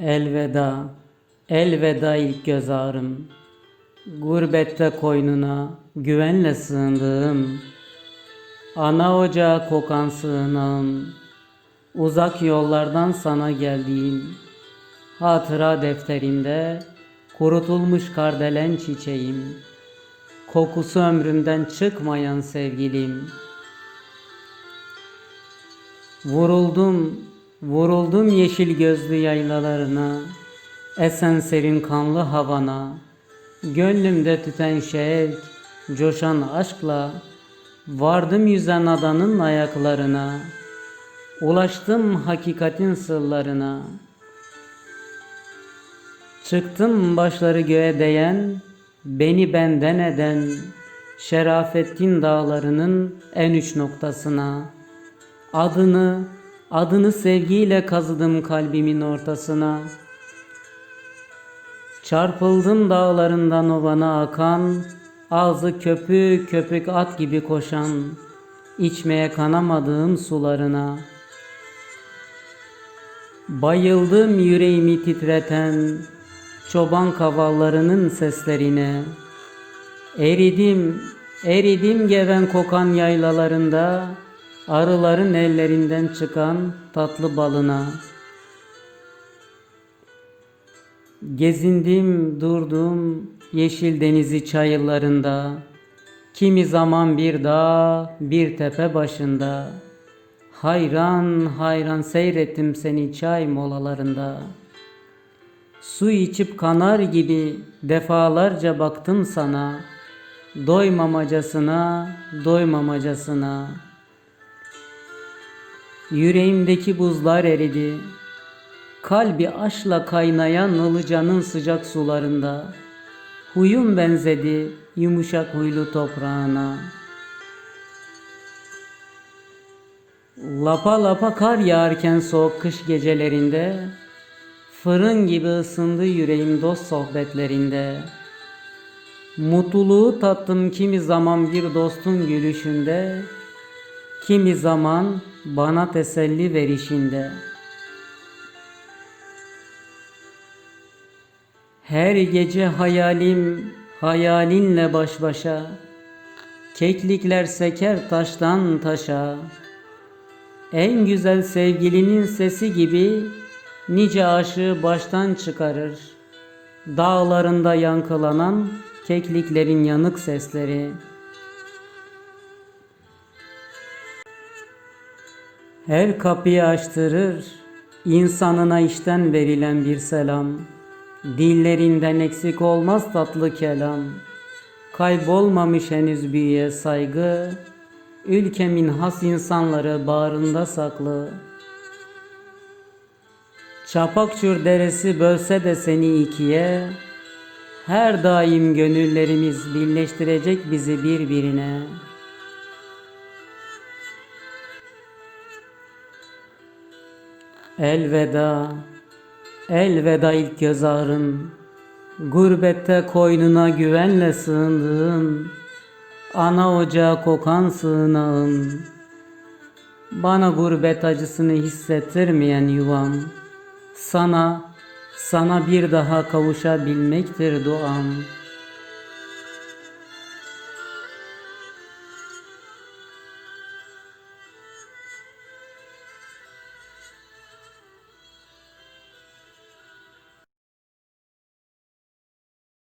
Elveda, elveda ilk göz ağrım. Gurbette koynuna güvenle sığındığım. Ana ocağı kokan sığınağım. Uzak yollardan sana geldiğim. Hatıra defterimde kurutulmuş kardelen çiçeğim. Kokusu ömrümden çıkmayan sevgilim. Vuruldum, vuruldum yeşil gözlü yaylalarına, esen serin kanlı havana, gönlümde tüten şevk, coşan aşkla, vardım yüzen adanın ayaklarına, ulaştım hakikatin sırlarına. Çıktım başları göğe değen, beni benden eden, Şerafettin dağlarının en uç noktasına. Adını, adını sevgiyle kazıdım kalbimin ortasına. Çarpıldım dağlarından ovana akan, ağzı köpük köpük at gibi koşan, içmeye kanamadığım sularına. Bayıldım yüreğimi titreten, çoban kavallarının seslerine. Eridim, eridim geven kokan yaylalarında, arıların ellerinden çıkan tatlı balına. Gezindim, durdum yeşil denizi çayırlarında. Kimi zaman bir dağ, bir tepe başında. Hayran hayran seyrettim seni çay molalarında. Su içip kanar gibi defalarca baktım sana. Doymamacasına, doymamacasına. Yüreğimdeki buzlar eridi. Kalbi aşla kaynayan ılıcanın sıcak sularında. Huyum benzedi yumuşak huylu toprağına. Lapa lapa kar yağarken soğuk kış gecelerinde Fırın gibi ısındı yüreğim dost sohbetlerinde Mutluluğu tattım kimi zaman bir dostun gülüşünde Kimi zaman bana teselli verişinde. Her gece hayalim hayalinle baş başa. Keklikler seker taştan taşa. En güzel sevgilinin sesi gibi Nice aşığı baştan çıkarır. Dağlarında yankılanan kekliklerin yanık sesleri Her kapıyı açtırır insanına işten verilen bir selam. Dillerinden eksik olmaz tatlı kelam. Kaybolmamış henüz büyüye saygı. Ülkemin has insanları bağrında saklı. Çapakçur deresi bölse de seni ikiye Her daim gönüllerimiz birleştirecek bizi birbirine Elveda, elveda ilk göz ağrım Gurbette koynuna güvenle sığındığım Ana ocağı kokan sığınağım Bana gurbet acısını hissettirmeyen yuvam. Sana, sana bir daha kavuşabilmektir duam.''